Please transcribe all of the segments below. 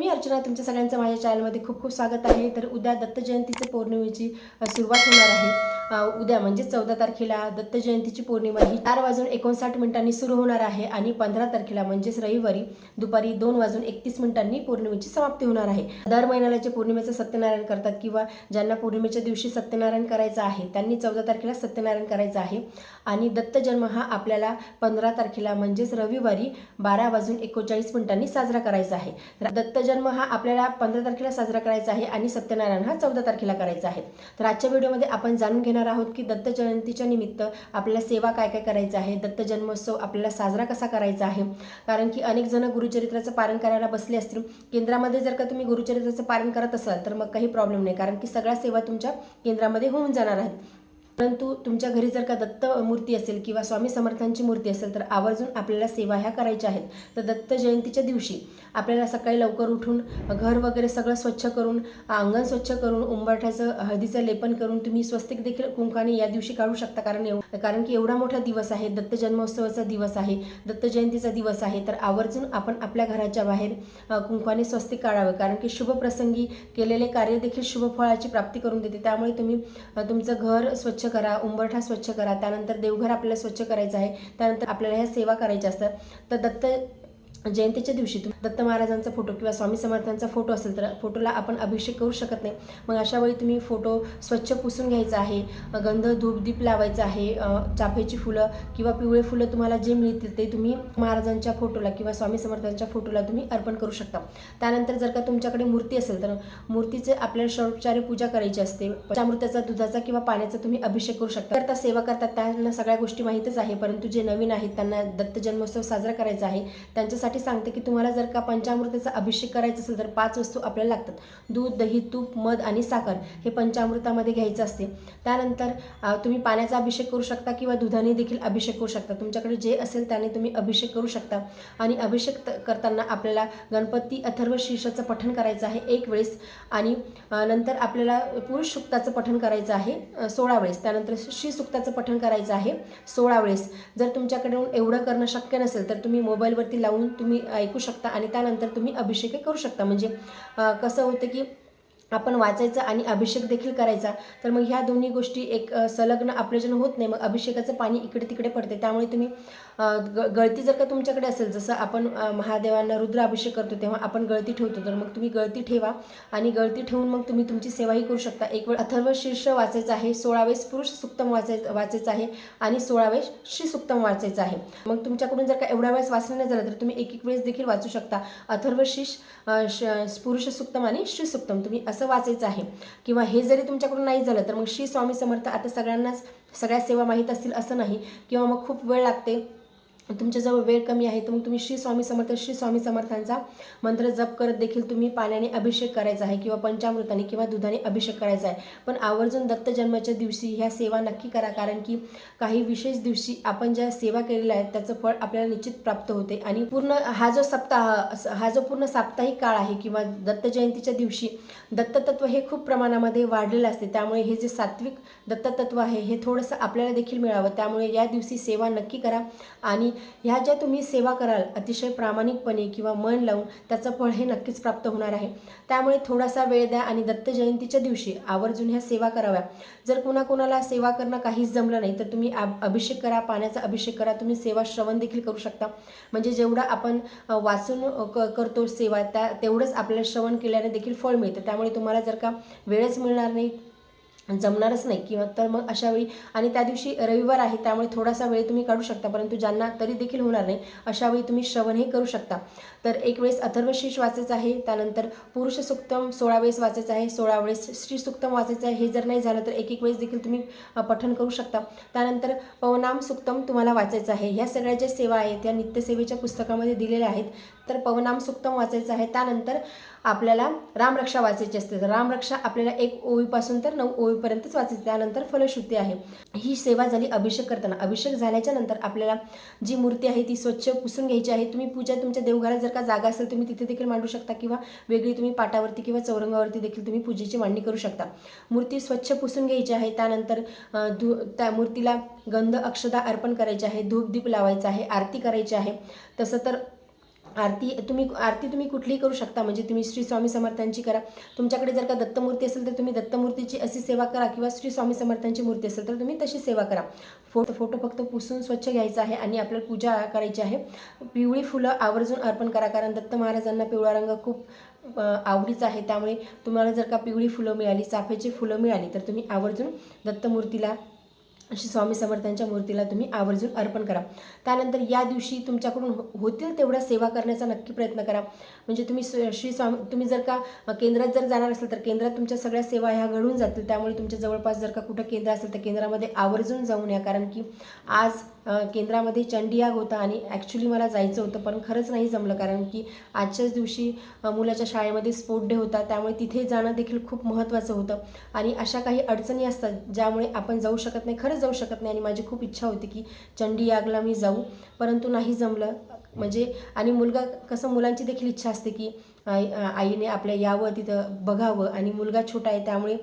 मी अर्चना तुमच्या सगळ्यांचं माझ्या चॅनलमध्ये खूप खूप स्वागत आहे. तर उद्या दत्त जयंतीचे पौर्णिमेची सुरुवात होणार आहे. उद्या म्हणजे चौदा तारखेला दत्त जयंतीची पौर्णिमा ही चार वाजून एकोणसाठ मिनिटांनी सुरू होणार आहे आणि पंधरा तारखेला म्हणजेच रविवारी दुपारी दोन वाजून एकतीस मिनिटांनी पौर्णिमेची समाप्ती होणार आहे. दर महिन्याला जे पौर्णिमेचं सत्यनारायण करतात किंवा ज्यांना पौर्णिमेच्या दिवशी सत्यनारायण करायचं आहे त्यांनी चौदा तारखेला सत्यनारायण करायचं आहे आणि दत्त जन्म हा आपल्याला पंधरा तारखेला म्हणजेच रविवारी बारा वाजून एकोणचाळीस मिनिटांनी साजरा करायचा आहे. दत्त जन्म हा आपल्याला पंधरा तारखेला साजरा करायचा आहे आणि सत्यनारायण हा चौदा तारखेला करायचा आहे. तर आजच्या व्हिडिओमध्ये आपण जाणून घेणार आहोत की दत्त जयंतीच्या निमित्त आपल्याला सेवा काय काय करायचं आहे? दत्त जन्मोत्सव आपल्याला साजरा कसा करायचा आहे? कारण की अनेक जण गुरुचरित्राचं पालन करायला बसले असतील. केंद्रामध्ये जर का तुम्ही गुरुचरित्राचं पालन करत असाल तर मग काही प्रॉब्लेम नाही. कारण की सगळ्या सेवा तुमच्या केंद्रामध्ये होऊन जाणार आहेत. परंतु तुमच्या घरी जर का दत्त मूर्ती असेल किंवा स्वामी समर्थांची मूर्ती असेल तर आवर्जून आपल्याला सेवा ह्या करायच्या आहेत. तर दत्त जयंतीच्या दिवशी आपल्याला सकाळी लवकर उठून घर वगैरे सगळं स्वच्छ करून अंगण स्वच्छ करून उंबरठ्याचं हळदीचं लेपन करून तुम्ही स्वस्तिक देखील कुंकाने या दिवशी काढू शकता. कारण एव कारण की एवढा मोठा दिवस आहे दत्त जन्मोत्सवाचा दिवस आहे दत्त जयंतीचा दिवस आहे तर आवर्जून आपण आपल्या घराच्या बाहेर कुंकाने कुंकवाने स्वस्तिक काढावं. कारण की शुभ प्रसंगी केलेले कार्य देखील शुभ फळाची प्राप्ती करून देते. त्यामुळे तुम्ही तुमचं घर स्वच्छ करा उंबरठा स्वच्छ करा त्यानंतर देवघर आपल्याला स्वच्छ करायचं आहे त्यानंतर आपल्याला ह्या सेवा करायच्या असतात. तर दत्त जयंतीच्या दिवशी तुम्ही दत्त महाराजांचा फोटो किंवा स्वामी समर्थांचा फोटो असेल तर फोटोला आपण अभिषेक करू शकत नाही. मग अशा वेळी तुम्ही फोटो स्वच्छ पुसून घ्यायचा आहे गंध धूप दीप लावायचा आहे चाफ्याची फुलं किंवा पिवळे फुलं तुम्हाला जे मिळतील ते तुम्ही महाराजांच्या फोटोला किंवा स्वामी समर्थांच्या फोटोला तुम्ही अर्पण करू शकता. त्यानंतर जर का तुमच्याकडे मूर्ती असेल तर मूर्तीचे आपल्याला षोडोपचारी पूजा करायची असते. पंचामृताचा दुधाचा किंवा पाण्याचा तुम्ही अभिषेक करू शकता. करता सेवा करतात त्यांना सगळ्या गोष्टी माहीतच आहे परंतु जे नवीन आहेत त्यांना दत्त जन्मोत्सव साजरा करायचा आहे. त्यांच्यासाठी सांगते की तुम्हाला जर का पंचामृताचा अभिषेक करायचा असेल तर पाच वस्तू आपल्याला लागतात. दूध दही तूप मध आणि साखर हे पंचामृतामध्ये घ्यायचं असते. त्यानंतर तुम्ही पाण्याचा अभिषेक करू शकता किंवा दुधाने देखील अभिषेक करू शकता. तुमच्याकडे जे असेल त्याने तुम्ही अभिषेक करू शकता. आणि अभिषेक त- करताना आपल्याला गणपती अथर्व शीर्षाचं पठण करायचं आहे एक वेळेस. आणि नंतर आपल्याला पुरुष सुक्ताचं पठण करायचं आहे सोळा वेळेस. त्यानंतर श्री सुक्ताचं पठण करायचं आहे सोळा वेळेस. जर तुमच्याकडून एवढं करणं शक्य नसेल तर तुम्ही मोबाईलवरती लावून तुम्ही ऐकू शकता आणि त्यानंतर तुम्ही अभिषेक करू शकता. म्हणजे कसं होतं की आपण वाचायचं आणि अभिषेक देखील करायचा तर मग ह्या दोन्ही गोष्टी एक संलग्न आपल्याच्यानं होत नाही. मग अभिषेकाचं पाणी इकडे तिकडे पडते. त्यामुळे तुम्ही ग गळती जर का तुमच्याकडे असेल जसं आपण महादेवांना रुद्र अभिषेक करतो तेव्हा आपण गळती ठेवतो तर मग तुम्ही गळती ठेवा आणि गळती ठेवून मग तुम्ही तुमची सेवाही करू शकता. एक वेळ अथर्व शीर्ष वाचायचं आहे सोळावेस पुरुष सुक्तम वाचायचं वाचायचं आहे आणि सोळावेस श्री सुक्तम वाचायचं आहे. मग तुमच्याकडून जर का एवढ्या वेळेस वाचलं नाही झालं तर तुम्ही एक एक वेळेस देखील वाचू शकता. अथर्व शीश श- पुरुष सुक्तम आणि श्री सुक्तम. तुम्ही असं वाचायचं आहे. किंवा हे जरी तुमच्याकडून नाही झालं तर मग श्री स्वामी समर्थ आता सगळ्यांनाच सगळ्या सेवा माहीत असतील असं नाही. किंवा मग खूप वेळ लागते. तुमच्याजवळ वेळ कमी आहे तर मग तुम्ही श्री स्वामी समर्थ श्री स्वामी समर्थांचा मंत्र जप करत देखील तुम्ही पाण्याने अभिषेक करायचा आहे किंवा पंचामृताने किंवा दुधाने अभिषेक करायचा आहे. पण आवर्जून दत्त जन्माच्या दिवशी ह्या सेवा नक्की करा कारण की काही विशेष दिवशी आपण ज्या सेवा केलेल्या आहेत त्याचं फळ आपल्याला निश्चित प्राप्त होते. आणि पूर्ण हा जो सप्ताह हा जो पूर्ण साप्ताहिक काळ आहे किंवा दत्त जयंतीच्या दिवशी दत्ततत्व हे खूप प्रमाणामध्ये वाढलेलं असते. त्यामुळे हे जे सात्विक दत्ततत्व आहे हे थोडंसं आपल्याला देखील मिळावं. त्यामुळे या दिवशी सेवा नक्की करा आणि ह्या ज्या तुम्ही सेवा कराल अतिशय प्रामाणिकपणे किंवा मन लावून त्याचं फळ हे नक्कीच प्राप्त होणार आहे. त्यामुळे थोडासा वेळ द्या आणि दत्त जयंतीच्या दिवशी आवर्जून ह्या सेवा कराव्या. जर कुणाकुणाला सेवा करणं काहीच जमलं नाही तर तुम्ही अभिषेक करा पाण्याचा अभिषेक करा तुम्ही सेवा श्रवण देखील करू शकता. म्हणजे जेवढं आपण वाचून क करतो सेवा त्या तेवढंच आपल्याला श्रवण केल्याने देखील फळ मिळतं. त्यामुळे तुम्हाला जर का वेळच मिळणार नाही जमणारच नाही किंवा तर मग अशा वेळी आणि त्या दिवशी रविवार आहे त्यामुळे थोडासा वेळ तुम्ही काढू शकता परंतु ज्यांना तरी देखील होणार नाही अशा वेळी तुम्ही श्रवणही करू शकता. तर एक वेळेस अथर्वशीष वाचायचं आहे त्यानंतर पुरुष सुक्तम सोळा वेळेस वाचायचं आहे सोळा वेळेस श्रीसुक्तम वाचायचं आहे. हे जर नाही झालं तर एक एक वेळेस देखील तुम्ही पठन पठण करू शकता. त्यानंतर पवनाम सुक्तम तुम्हाला वाचायचं आहे. ह्या सगळ्या ज्या सेवा आहेत या नित्यसेवेच्या पुस्तकामध्ये दिलेल्या आहेत तर पवनाम सुक्तम वाचायचं आहे. त्यानंतर आपल्याला रामरक्षा वाचायची असते. तर रामरक्षा आपल्याला एक ओळीपासून तर नऊ ओळीपर्यंतच वाचायची. त्यानंतर फलश्रुती आहे. ही सेवा झाली अभिषेक करताना. अभिषेक झाल्याच्यानंतर आपल्याला जी मूर्ती आहे ती स्वच्छ पुसून घ्यायची आहे. तुम्ही पूजा तुमच्या देवघरात जर का जागा असेल तुम्ही तिथे देखील मांडू शकता किंवा वेगळी तुम्ही पाटावरती किंवा चौरंगावरती देखील तुम्ही पूजेची मांडणी करू शकता. मूर्ती स्वच्छ पुसून घ्यायची आहे त्यानंतर धू त्या मूर्तीला गंध अक्षदा अर्पण करायची आहे धूप दीप लावायचा आहे आरती करायची आहे. तसं तर आरती तुम्ही आरती तुम्ही कुठलीही करू शकता. म्हणजे तुम्ही श्री स्वामी समर्थांची करा. तुमच्याकडे जर का दत्तमूर्ती असेल तर तुम्ही दत्तमूर्तीची अशी सेवा करा किंवा श्री स्वामी समर्थांची मूर्ती असेल तर तुम्ही तशी सेवा करा. फोटो फोटो फक्त पुसून स्वच्छ घ्यायचा आहे आणि आपल्याला पूजा करायची आहे. पिवळी फुलं आवर्जून अर्पण करा कारण दत्त महाराजांना पिवळा रंग खूप आवडीचा आहे. त्यामुळे तुम्हाला जर का पिवळी फुलं मिळाली चाफ्याची फुलं मिळाली तर तुम्ही आवर्जून दत्तमूर्तीला अशी स्वामी समर्थांच्या मूर्तीला तुम्ही आवर्जून अर्पण करा. त्यानंतर या दिवशी तुमच्याकडून हो- होतील तेवढ्या सेवा करण्याचा नक्की प्रयत्न करा. म्हणजे तुम्ही स- श्री स्वामी तुम्ही जर का केंद्रात जर जाणार असेल तर केंद्रात तुमच्या सगळ्या सेवा ह्या घडून जातील. त्यामुळे तुमच्या जवळपास जर का कुठं केंद्र असेल तर केंद्रामध्ये आवर्जून जाऊन या. कारण की आज केंद्रामध्ये चंडियाग होता आणि ॲक्च्युली मला जायचं होतं पण खरंच नाही जमलं. कारण की आजच्याच दिवशी मुलाच्या शाळेमध्ये स्पोर्ट डे होता. त्यामुळे तिथे जाणं देखील खूप महत्त्वाचं होतं. आणि अशा काही अडचणी असतात ज्यामुळे आपण जाऊ शकत नाही. खरंच जाऊ शकत नाही. आणि माझी खूप इच्छा होती की चंडीयागला मी जाऊ. परंतु नाही जमलं. म्हणजे आणि मुलगा कसं मुलांची देखील इच्छा असते की आई आईने आपल्या यावं तिथं बघावं. आणि मुलगा छोटा आहे त्यामुळे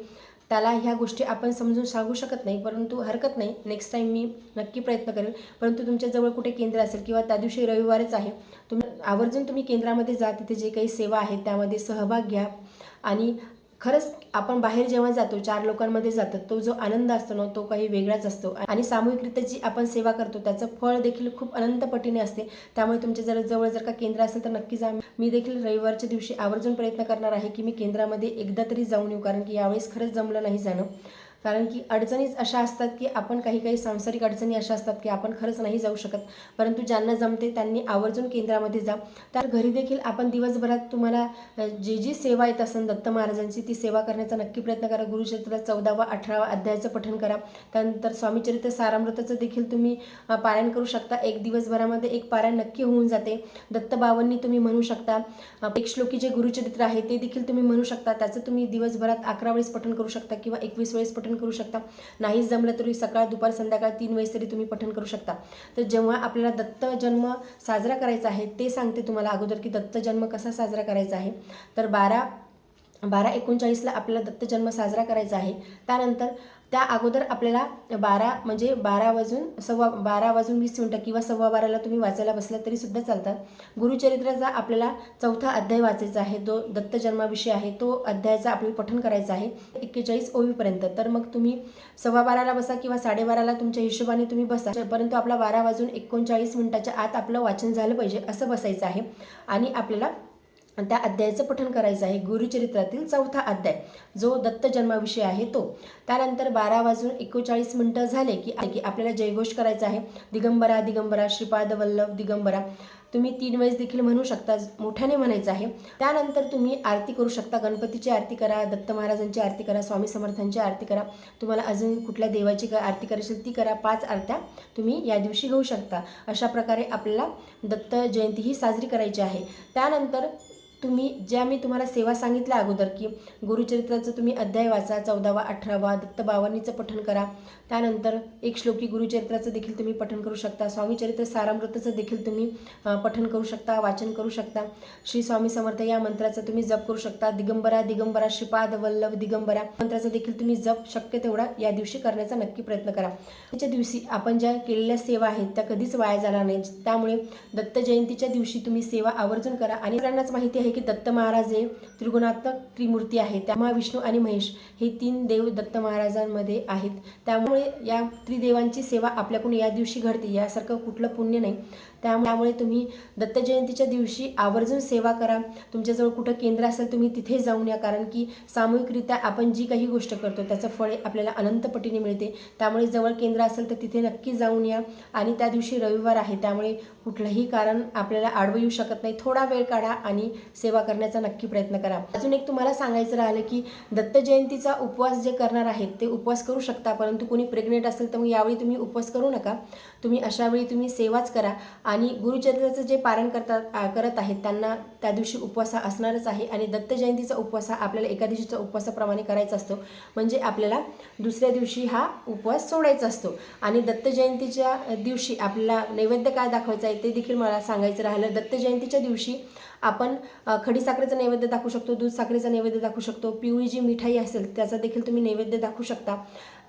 त्याला ह्या गोष्टी आपण समजून सांगू शकत नाही. परंतु हरकत नाही. नेक्स्ट टाईम मी नक्की प्रयत्न करेन. परंतु तुमच्याजवळ कुठे केंद्र असेल किंवा त्या दिवशी रविवारच आहे तुम्ही आवर्जून तुम्ही केंद्रामध्ये जा. तिथे जे काही सेवा आहेत त्यामध्ये सहभाग घ्या. आणि खरंच आपण बाहेर जेव्हा जातो चार लोकांमध्ये जातो तो जो आनंद असतो ना तो काही वेगळाच असतो. आणि सामूहिकरित्या जी आपण सेवा करतो त्याचं फळ देखील खूप अनंत पटीने असते. त्यामुळे तुमच्या जर जवळ जर का केंद्र असेल तर नक्की जा मी देखील रविवारच्या दिवशी आवर्जून प्रयत्न करणार आहे की मी केंद्रामध्ये एकदा तरी जाऊन येऊ कारण की यावेळेस खरंच जमलं नाही जाणं. कारण की अडचणीच अशा असतात की आपण काही काही सांसारिक अडचणी अशा असतात की आपण खरंच नाही जाऊ शकत. परंतु ज्यांना जमते त्यांनी आवर्जून केंद्रामध्ये जा. तर घरी देखील आपण दिवसभरात तुम्हाला जी जी सेवा येत असेल दत्त महाराजांची ती सेवा करण्याचा नक्की प्रयत्न करा. गुरुचरित्र चौदावा अठरावा अध्यायाचं पठन करा. त्यानंतर स्वामीचरित्र सारामृताचं देखील तुम्ही पारायण करू शकता. एक दिवसभरामध्ये एक पारायण नक्की होऊन जाते. दत्तबावांनी तुम्ही म्हणू शकता एक श्लोकी जे गुरुचरित्र आहे ते देखील तुम्ही म्हणू शकता. त्याचं तुम्ही दिवसभरात अकरा वेळेस पठन करू शकता किंवा एकवीस वेळेस पठन करू शकता. नाहीच जमलं तरी सकाळ दुपार संध्याकाळ तीन वेळेस तरी तुम्ही पठण करू शकता. तर जेव्हा आपल्याला दत्त जन्म साजरा करायचा आहे ते सांगते तुम्हाला अगोदर की दत्त जन्म कसा साजरा करायचा आहे. तर बारा बारा एकोणचाळीसला आपल्याला दत्त जन्म साजरा करायचा आहे. त्यानंतर त्या अगोदर आपल्याला बारा म्हणजे बारा वाजून सव्वा बारा वाजून वीस मिनटं किंवा सव्वा बाराला तुम्ही वाचायला बसला तरी सुद्धा चालतात. गुरुचरित्राचा आपल्याला चौथा अध्याय वाचायचा आहे. तो दत्तजन्माविषयी आहे. तो अध्यायाचा आपल्याला पठण करायचा आहे एक्केचाळीस ओवीपर्यंत. तर मग तुम्ही सव्वा बाराला बसा किंवा साडेबाराला तुमच्या हिशोबाने तुम्ही बसा. परंतु आपला बारा वाजून एकोणचाळीस मिनिटाच्या आत आपलं वाचन झालं पाहिजे असं बसायचं आहे. आणि आपल्याला त्या अध्यायाचं पठण करायचं आहे. गुरुचरित्रातील चौथा अध्याय जो दत्त जन्माविषयी आहे तो. त्यानंतर बारा वाजून एकोचाळीस मिनटं झाले की की आपल्याला जयघोष करायचा आहे. दिगंबरा दिगंबरा श्रीपाद वल्लभ दिगंबरा. तुम्ही तीन वेळेस देखील म्हणू शकता मोठ्याने म्हणायचं आहे. त्यानंतर तुम्ही आरती करू शकता. गणपतीची आरती करा दत्त महाराजांची आरती करा स्वामी समर्थांची आरती करा. तुम्हाला अजून कुठल्या देवाची का आरती करायची ती करा. पाच आरत्या तुम्ही या दिवशी घेऊ शकता. अशा प्रकारे आपल्याला दत्त जयंती ही साजरी करायची आहे. त्यानंतर तुम्ही ज्या मी तुम्हाला सेवा सांगितल्या अगोदर की गुरुचरित्राचं तुम्ही अध्याय वाचा चौदावा अठरावा दत्त दत्तबावांनीचं पठण करा. त्यानंतर एक श्लोकी गुरुचरित्राचं देखील तुम्ही पठण करू शकता. स्वामीचरित्र सारामृताचं देखील तुम्ही पठण करू शकता वाचन करू शकता. श्री स्वामी समर्थ या मंत्राचा तुम्ही जप करू शकता. दिगंबरा दिगंबरा श्रीपाद वल्लभ दिगंबरा मंत्राचा देखील तुम्ही जप शक्य तेवढा या दिवशी करण्याचा नक्की प्रयत्न करा. त्याच्या दिवशी आपण ज्या केलेल्या सेवा आहेत त्या कधीच वाया जाणार नाही त्यामुळे दत्त जयंतीच्या दिवशी तुम्ही सेवा आवर्जून करा. आणि सगळ्यांनाच माहिती आहे की दत्त महाराज हे त्रिगुणात्मक त्रिमूर्ती आहे त्या महाविष्णू आणि महेश हे तीन देव दत्त महाराजांमध्ये आहेत. त्यामुळे या त्रिदेवांची सेवा आपल्याकडून या दिवशी घडते. यासारखं कुठलं पुण्य नाही. त्यामुळे तुम्ही दत्त जयंतीच्या दिवशी आवर्जून सेवा करा. तुमच्याजवळ कुठं केंद्र असेल तुम्ही तिथे जाऊन या. कारण की सामूहिकरित्या आपण जी काही गोष्ट करतो त्याचं फळे आपल्याला अनंतपटीने मिळते. त्यामुळे जवळ केंद्र असेल तर तिथे नक्की जाऊन या. आणि त्या दिवशी रविवार आहे. त्यामुळे कुठलंही कारण आपल्याला आडवं येऊ शकत नाही. थोडा वेळ काढा आणि सेवा करण्याचा नक्की प्रयत्न करा. अजून एक तुम्हाला सांगायचं राहिलं की दत्त जयंतीचा उपवास जे करणार आहेत ते उपवास करू शकता परंतु कोणी प्रेग्नेंट असेल तर मग यावेळी तुम्ही उपवास करू नका. तुम्ही अशावेळी तुम्ही सेवाच करा आणि गुरुचरित्राचं जे पारण करतात करत आहेत त्यांना त्या दिवशी उपवास हा असणारच आहे आणि दत्त जयंतीचा उपवास हा आपल्याला एका दिवशीचा उपवासाप्रमाणे करायचा असतो. म्हणजे आपल्याला दुसऱ्या दिवशी हा उपवास सोडायचा असतो. आणि दत्त जयंतीच्या दिवशी आपल्याला नैवेद्य काय दाखवायचं आहे ते देखील मला सांगायचं राहिलं. दत्त जयंतीच्या दिवशी आपण खडी खडीसाखरेचा नैवेद्य दाखवू शकतो दूध साखरेचा नैवेद्य दाखवू शकतो पिवळी जी मिठाई असेल त्याचा देखील तुम्ही नैवेद्य दाखवू शकता.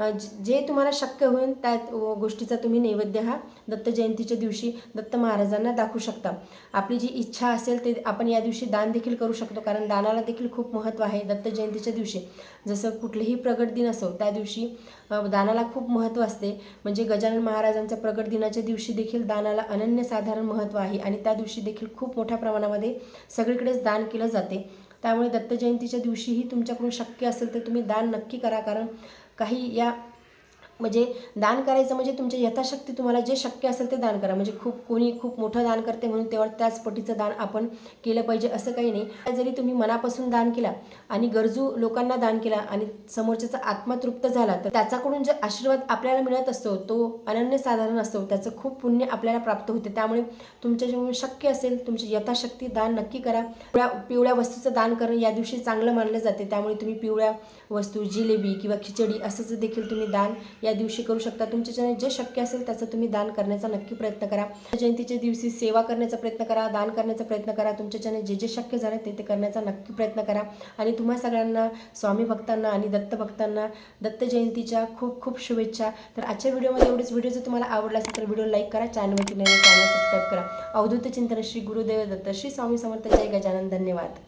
जे तुम्हाला शक्य होईल त्या गोष्टीचा तुम्ही नैवेद्य हा दत्त जयंतीच्या दिवशी दत्त महाराजांना दाखवू शकता. आपली जी इच्छा असेल ते आपण या दिवशी दान देखील करू शकतो कारण दानाला देखील खूप महत्त्व आहे दत्त जयंतीच्या दिवशी. जसं कुठलेही प्रगट दिन असो त्या दिवशी दानाला खूप महत्त्व असते. म्हणजे गजानन महाराजांच्या प्रगट दिनाच्या दिवशी देखील दानाला अनन्यसाधारण महत्त्व आहे आणि त्या दिवशी देखील खूप मोठ्या प्रमाणामध्ये सगळीकडेच दान केलं जाते. त्यामुळे दत्त जयंतीच्या दिवशीही तुमच्याकडून शक्य असेल तर तुम्ही दान नक्की करा कारण काही या म्हणजे दान करायचं म्हणजे तुमच्या यथाशक्ती तुम्हाला जे शक्य असेल ते दान करा. म्हणजे खूप कोणी खूप मोठं दान करते म्हणून तेव्हा त्याच पटीचं दान आपण केलं पाहिजे असं काही नाही. जरी तुम्ही मनापासून दान केला आणि गरजू लोकांना दान केला आणि समोरच्याचा आत्मा तृप्त झाला तर त्याच्याकडून जे आशीर्वाद आपल्याला मिळत असतो तो अनन्यसाधारण असतो. त्याचं खूप पुण्य आपल्याला प्राप्त होते. त्यामुळे तुमच्या जेव्हा शक्य असेल तुमची यथाशक्ती दान नक्की करा. पिवळ्या पिवळ्या वस्तूचं दान करणं या दिवशी चांगलं मानलं जाते. त्यामुळे तुम्ही पिवळ्या वस्तू जिलेबी किंवा खिचडी असंच देखील तुम्ही दान या दिवशी करू शकता. तुमच्याच्याने जे शक्य असेल त्याचं तुम्ही दान करण्याचा नक्की प्रयत्न करा. जयंतीच्या दिवशी सेवा करण्याचा प्रयत्न करा दान करण्याचा प्रयत्न करा. तुमच्याच्याने जे जे शक्य झालं ते ते करण्याचा नक्की प्रयत्न करा. आणि तुम्हा सगळ्यांना स्वामी भक्तांना आणि दत्त भक्तांना दत्त जयंतीच्या खूप खूप शुभेच्छा. तर आजच्या व्हिडिओमध्ये एवढेच. व्हिडिओ जर तुम्हाला आवडला असेल तर व्हिडिओ लाईक करा चॅनलवरती नवीन चॅनल सबस्क्राईब करा. अवधूत चिंतन श्री गुरुदेव दत्त श्री स्वामी समर्थ जय गजानन. धन्यवाद.